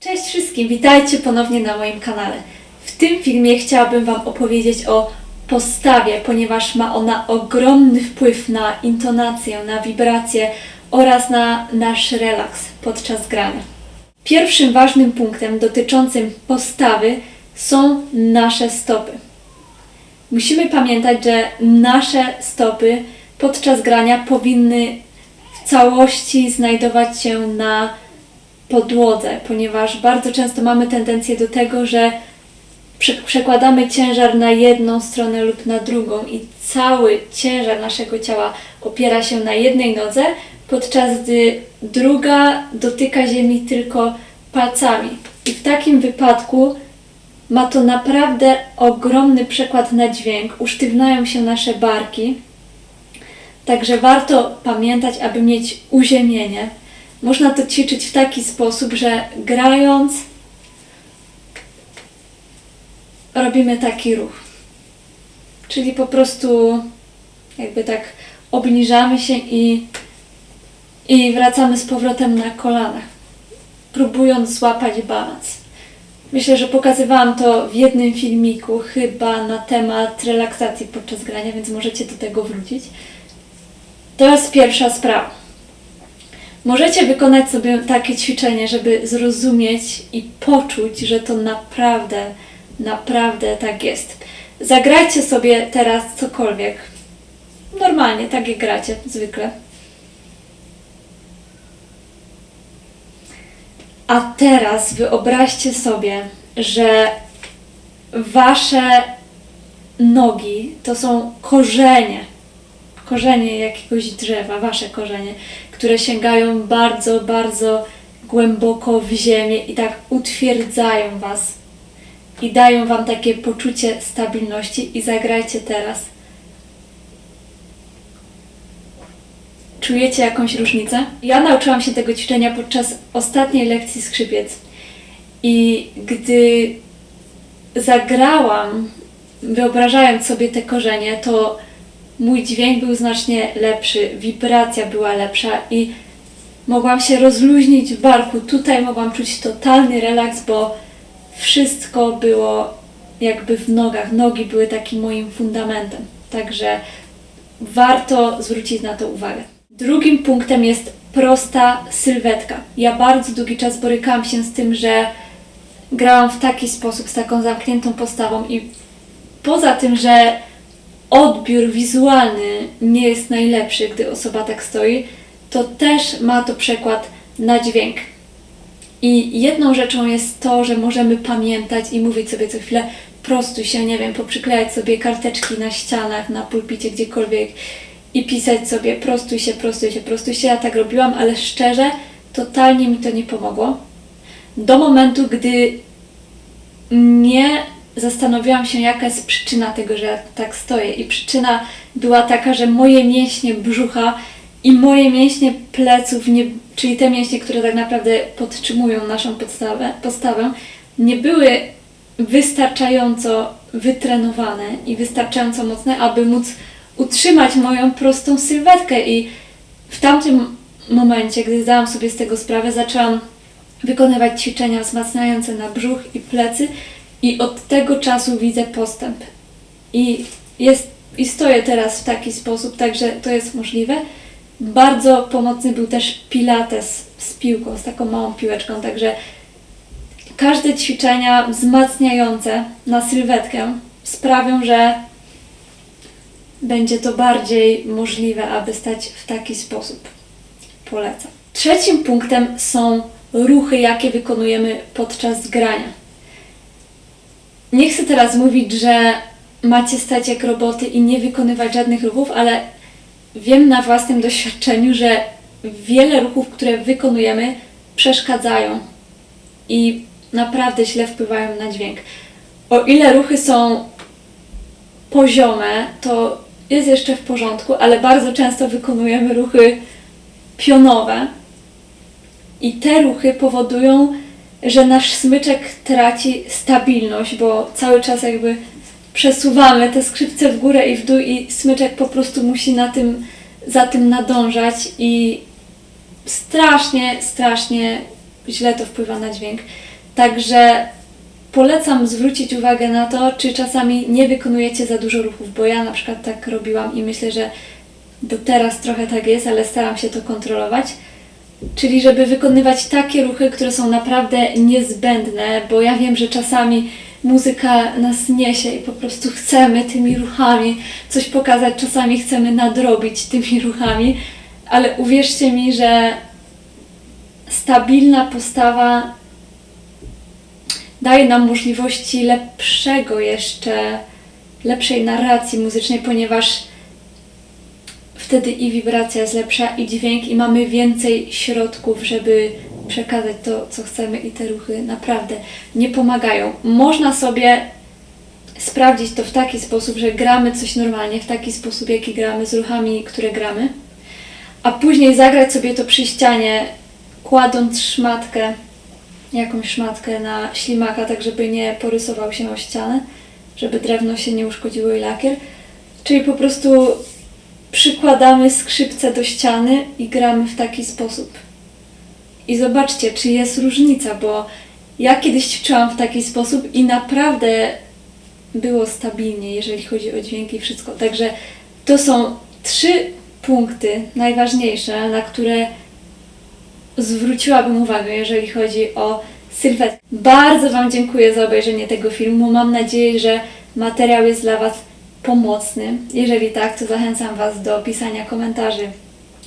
Cześć wszystkim, witajcie ponownie na moim kanale. W tym filmie chciałabym Wam opowiedzieć o postawie, ponieważ ma ona ogromny wpływ na intonację, na wibrację oraz na nasz relaks podczas grania. Pierwszym ważnym punktem dotyczącym postawy są nasze stopy. Musimy pamiętać, że nasze stopy podczas grania powinny w całości znajdować się na podłodze, ponieważ bardzo często mamy tendencję do tego, że prze- przekładamy ciężar na jedną stronę lub na drugą i cały ciężar naszego ciała opiera się na jednej nodze, podczas gdy druga dotyka ziemi tylko palcami. I w takim wypadku ma to naprawdę ogromny przekład na dźwięk, usztywnają się nasze barki. Także warto pamiętać, aby mieć uziemienie. Można to ćwiczyć w taki sposób, że grając robimy taki ruch. Czyli po prostu jakby tak obniżamy się i, i wracamy z powrotem na kolanach, próbując złapać balans. Myślę, że pokazywałam to w jednym filmiku, chyba na temat relaksacji podczas grania, więc możecie do tego wrócić. To jest pierwsza sprawa. Możecie wykonać sobie takie ćwiczenie, żeby zrozumieć i poczuć, że to naprawdę, naprawdę tak jest. Zagrajcie sobie teraz cokolwiek. Normalnie, tak jak gracie, zwykle. A teraz wyobraźcie sobie, że wasze nogi to są korzenie, korzenie jakiegoś drzewa, wasze korzenie, które sięgają bardzo, bardzo głęboko w ziemię i tak utwierdzają was i dają wam takie poczucie stabilności i zagrajcie teraz. Czujecie jakąś różnicę? Ja nauczyłam się tego ćwiczenia podczas ostatniej lekcji skrzypiec. I gdy zagrałam, wyobrażając sobie te korzenie, to mój dźwięk był znacznie lepszy, wibracja była lepsza i mogłam się rozluźnić w barku. Tutaj mogłam czuć totalny relaks, bo wszystko było jakby w nogach. Nogi były takim moim fundamentem. Także warto zwrócić na to uwagę. Drugim punktem jest prosta sylwetka. Ja bardzo długi czas borykałam się z tym, że grałam w taki sposób, z taką zamkniętą postawą i poza tym, że odbiór wizualny nie jest najlepszy, gdy osoba tak stoi, to też ma to przekład na dźwięk. I jedną rzeczą jest to, że możemy pamiętać i mówić sobie co chwilę, prostuj się, nie wiem, poprzyklejać sobie karteczki na ścianach, na pulpicie, gdziekolwiek i pisać sobie prostuj się, prostuj się, prostuj się. Ja tak robiłam, ale szczerze, totalnie mi to nie pomogło. Do momentu, gdy nie zastanowiłam się, jaka jest przyczyna tego, że ja tak stoję. I przyczyna była taka, że moje mięśnie brzucha i moje mięśnie pleców, nie, czyli te mięśnie, które tak naprawdę podtrzymują naszą podstawę, postawę, nie były wystarczająco wytrenowane i wystarczająco mocne, aby móc utrzymać moją prostą sylwetkę. I w tamtym momencie, gdy zdałam sobie z tego sprawę, zaczęłam wykonywać ćwiczenia wzmacniające na brzuch i plecy i od tego czasu widzę postęp. I, jest, I stoję teraz w taki sposób, także to jest możliwe. Bardzo pomocny był też pilates z piłką, z taką małą piłeczką, także każde ćwiczenia wzmacniające na sylwetkę sprawią, że będzie to bardziej możliwe, aby stać w taki sposób. Polecam. Trzecim punktem są ruchy, jakie wykonujemy podczas grania. Nie chcę teraz mówić, że macie stać jak roboty i nie wykonywać żadnych ruchów, ale wiem na własnym doświadczeniu, że wiele ruchów, które wykonujemy, przeszkadzają i naprawdę źle wpływają na dźwięk. O ile ruchy są poziome, to jest jeszcze w porządku, ale bardzo często wykonujemy ruchy pionowe i te ruchy powodują, że nasz smyczek traci stabilność, bo cały czas jakby przesuwamy te skrzypce w górę i w dół i smyczek po prostu musi na tym, za tym nadążać i strasznie, strasznie źle to wpływa na dźwięk. Także polecam zwrócić uwagę na to, czy czasami nie wykonujecie za dużo ruchów, bo ja na przykład tak robiłam i myślę, że do teraz trochę tak jest, ale staram się to kontrolować. Czyli żeby wykonywać takie ruchy, które są naprawdę niezbędne, bo ja wiem, że czasami muzyka nas niesie i po prostu chcemy tymi ruchami coś pokazać, czasami chcemy nadrobić tymi ruchami, ale uwierzcie mi, że stabilna postawa daje nam możliwości lepszego jeszcze, lepszej narracji muzycznej, ponieważ wtedy i wibracja jest lepsza, i dźwięk, i mamy więcej środków, żeby przekazać to, co chcemy, i te ruchy naprawdę nie pomagają. Można sobie sprawdzić to w taki sposób, że gramy coś normalnie, w taki sposób, jaki gramy, z ruchami, które gramy, a później zagrać sobie to przy ścianie, kładąc szmatkę, jakąś szmatkę na ślimaka, tak żeby nie porysował się o ścianę, żeby drewno się nie uszkodziło i lakier. Czyli po prostu przykładamy skrzypce do ściany i gramy w taki sposób. I zobaczcie, czy jest różnica, bo ja kiedyś ćwiczyłam w taki sposób i naprawdę było stabilnie, jeżeli chodzi o dźwięki i wszystko. Także to są trzy punkty najważniejsze, na które zwróciłabym uwagę, jeżeli chodzi o sylwetkę. Bardzo Wam dziękuję za obejrzenie tego filmu. Mam nadzieję, że materiał jest dla Was pomocny. Jeżeli tak, to zachęcam Was do pisania komentarzy,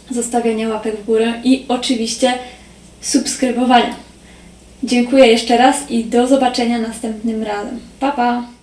zostawiania łapek w górę i oczywiście subskrybowania. Dziękuję jeszcze raz i do zobaczenia następnym razem. Pa, pa!